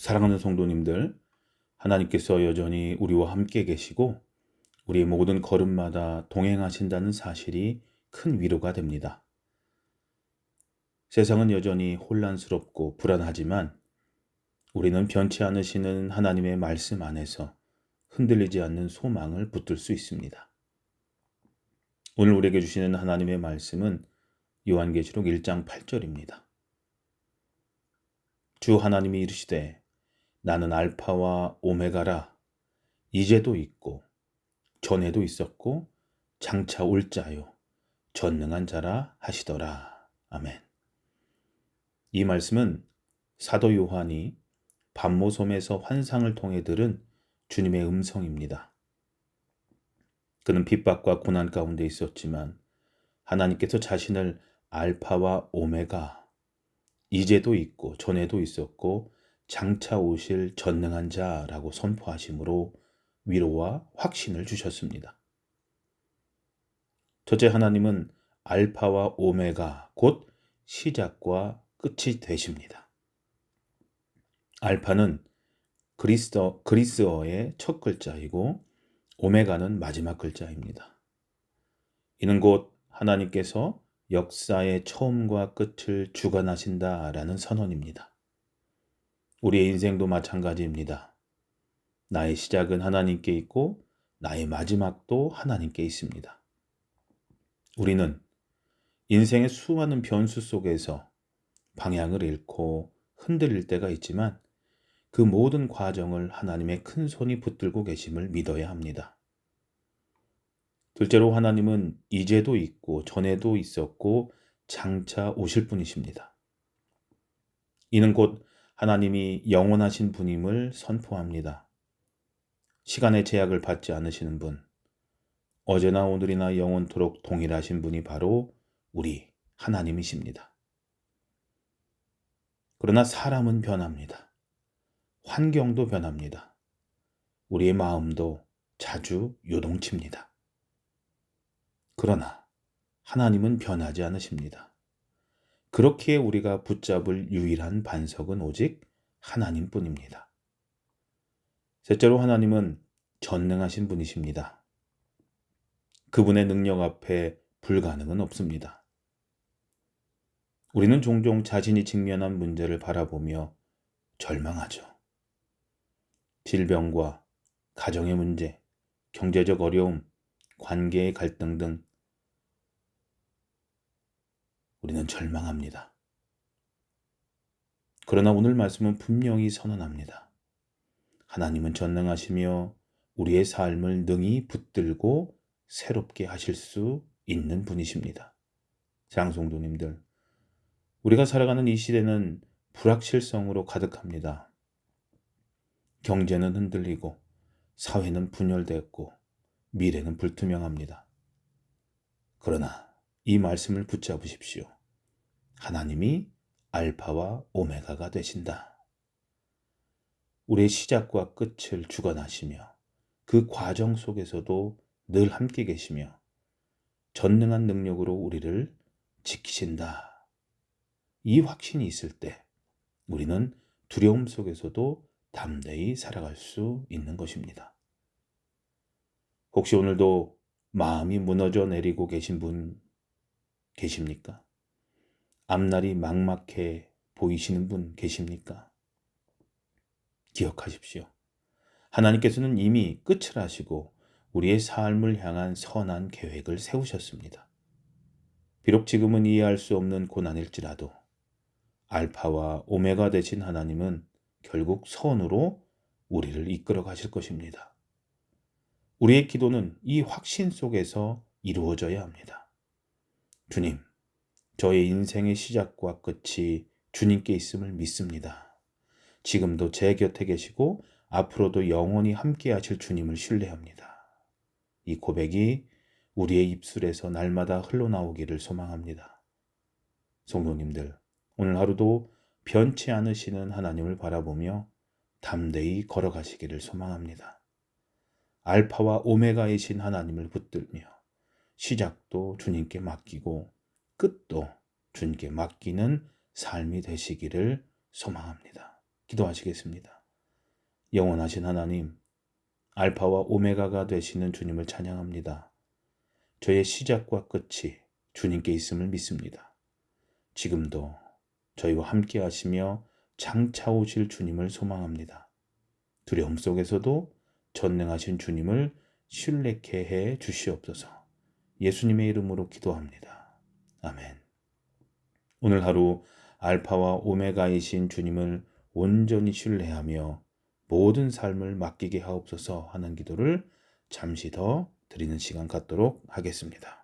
사랑하는 성도님들, 하나님께서 여전히 우리와 함께 계시고 우리의 모든 걸음마다 동행하신다는 사실이 큰 위로가 됩니다. 세상은 여전히 혼란스럽고 불안하지만 우리는 변치 않으시는 하나님의 말씀 안에서 흔들리지 않는 소망을 붙들 수 있습니다. 오늘 우리에게 주시는 하나님의 말씀은 요한계시록 1장 8절입니다. 주 하나님이 이르시되 나는 알파와 오메가라 이제도 있고 전에도 있었고 장차 올 자요 전능한 자라 하시더라. 아멘. 이 말씀은 사도 요한이 반모섬에서 환상을 통해 들은 주님의 음성입니다. 그는 핍박과 고난 가운데 있었지만 하나님께서 자신을 알파와 오메가, 이제도 있고 전에도 있었고 장차 오실 전능한 자라고 선포하심으로 위로와 확신을 주셨습니다. 첫째 하나님은 알파와 오메가, 곧 시작과 끝이 되십니다. 알파는 그리스어, 그리스어의 첫 글자이고 오메가는 마지막 글자입니다. 이는 곧 하나님께서 역사의 처음과 끝을 주관하신다라는 선언입니다. 우리의 인생도 마찬가지입니다. 나의 시작은 하나님께 있고 나의 마지막도 하나님께 있습니다. 우리는 인생의 수많은 변수 속에서 방향을 잃고 흔들릴 때가 있지만 그 모든 과정을 하나님의 큰 손이 붙들고 계심을 믿어야 합니다. 둘째로 하나님은 이제도 있고 전에도 있었고 장차 오실 분이십니다. 이는 곧 하나님이 영원하신 분임을 선포합니다. 시간의 제약을 받지 않으시는 분, 어제나 오늘이나 영원토록 동일하신 분이 바로 우리 하나님이십니다. 그러나 사람은 변합니다. 환경도 변합니다. 우리의 마음도 자주 요동칩니다. 그러나 하나님은 변하지 않으십니다. 그렇기에 우리가 붙잡을 유일한 반석은 오직 하나님 뿐입니다. 셋째로 하나님은 전능하신 분이십니다. 그분의 능력 앞에 불가능은 없습니다. 우리는 종종 자신이 직면한 문제를 바라보며 절망하죠. 질병과 가정의 문제, 경제적 어려움, 관계의 갈등 등 우리는 절망합니다. 그러나 오늘 말씀은 분명히 선언합니다. 하나님은 전능하시며 우리의 삶을 능히 붙들고 새롭게 하실 수 있는 분이십니다. 장송도님들, 우리가 살아가는 이 시대는 불확실성으로 가득합니다. 경제는 흔들리고 사회는 분열되었고 미래는 불투명합니다. 그러나 이 말씀을 붙잡으십시오. 하나님이 알파와 오메가가 되신다. 우리의 시작과 끝을 주관하시며 그 과정 속에서도 늘 함께 계시며 전능한 능력으로 우리를 지키신다. 이 확신이 있을 때 우리는 두려움 속에서도 담대히 살아갈 수 있는 것입니다. 혹시 오늘도 마음이 무너져 내리고 계신 분 계십니까? 앞날이 막막해 보이시는 분 계십니까? 기억하십시오. 하나님께서는 이미 끝을 하시고 우리의 삶을 향한 선한 계획을 세우셨습니다. 비록 지금은 이해할 수 없는 고난일지라도 알파와 오메가 되신 하나님은 결국 선으로 우리를 이끌어 가실 것입니다. 우리의 기도는 이 확신 속에서 이루어져야 합니다. 주님, 저의 인생의 시작과 끝이 주님께 있음을 믿습니다. 지금도 제 곁에 계시고 앞으로도 영원히 함께 하실 주님을 신뢰합니다. 이 고백이 우리의 입술에서 날마다 흘러나오기를 소망합니다. 성도님들, 오늘 하루도 변치 않으시는 하나님을 바라보며 담대히 걸어가시기를 소망합니다. 알파와 오메가이신 하나님을 붙들며 시작도 주님께 맡기고 끝도 주님께 맡기는 삶이 되시기를 소망합니다. 기도하시겠습니다. 영원하신 하나님, 알파와 오메가가 되시는 주님을 찬양합니다. 저의 시작과 끝이 주님께 있음을 믿습니다. 지금도 저희와 함께 하시며 장차 오실 주님을 소망합니다. 두려움 속에서도 전능하신 주님을 신뢰케 해 주시옵소서. 예수님의 이름으로 기도합니다. 아멘. 오늘 하루 알파와 오메가이신 주님을 온전히 신뢰하며 모든 삶을 맡기게 하옵소서 하는 기도를 잠시 더 드리는 시간 갖도록 하겠습니다.